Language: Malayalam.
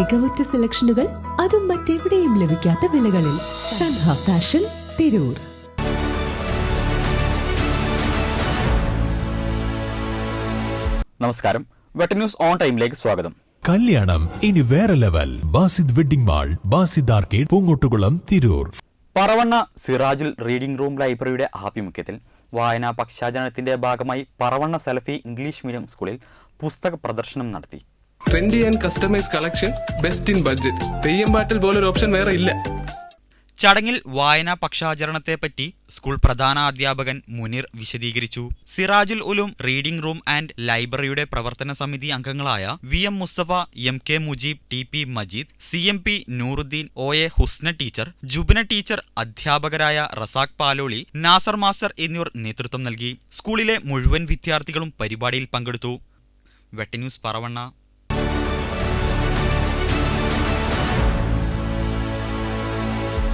മികവുറ്റ സെലക്ഷനുകൾ അതും മറ്റെവിടെയും ലഭിക്കാത്ത വിലകളിൽ സൻഹ ഫാഷൻ തിരൂർ. നമസ്കാരം. വെട്ട ന്യൂസ് ഓൺ ടൈമിലേക്ക് സ്വാഗതം. കല്യാണം ഇനി വേറെ level. Basid wedding mall Basid arcade Poongottukulam Tirur. Paravanna Sirajul reading room ലൈബ്രറിയുടെ ആഭിമുഖ്യത്തിൽ വായനാ പക്ഷാചരണത്തിന്റെ ഭാഗമായി പറവണ്ണ സലഫി ഇംഗ്ലീഷ് മീഡിയം സ്കൂളിൽ പുസ്തക പ്രദർശനം നടത്തി. Trendy and customise collection best in budget Theyyam പാട്ടിൽ പോലൊരു ഓപ്ഷൻ വേറെ ഇല്ല. ചടങ്ങിൽ വായനാ പക്ഷാചരണത്തെപ്പറ്റി സ്കൂൾ പ്രധാന അധ്യാപകൻ മുനീർ വിശദീകരിച്ചു. Sirajul Ulum reading room and ലൈബ്രറിയുടെ പ്രവർത്തന സമിതി അംഗങ്ങളായ V M Musthafa M K Mujeeb T P Majeed C M P Nooruddeen O A Husna teacher Jubna teacher അധ്യാപകരായ റസാഖ് പാലോളി നാസർ മാസ്റ്റർ എന്നിവർ നേതൃത്വം നൽകി. സ്കൂളിലെ മുഴുവൻ വിദ്യാർത്ഥികളും പരിപാടിയിൽ പങ്കെടുത്തു. വെട്ടന്യൂസ് പറവണ്ണ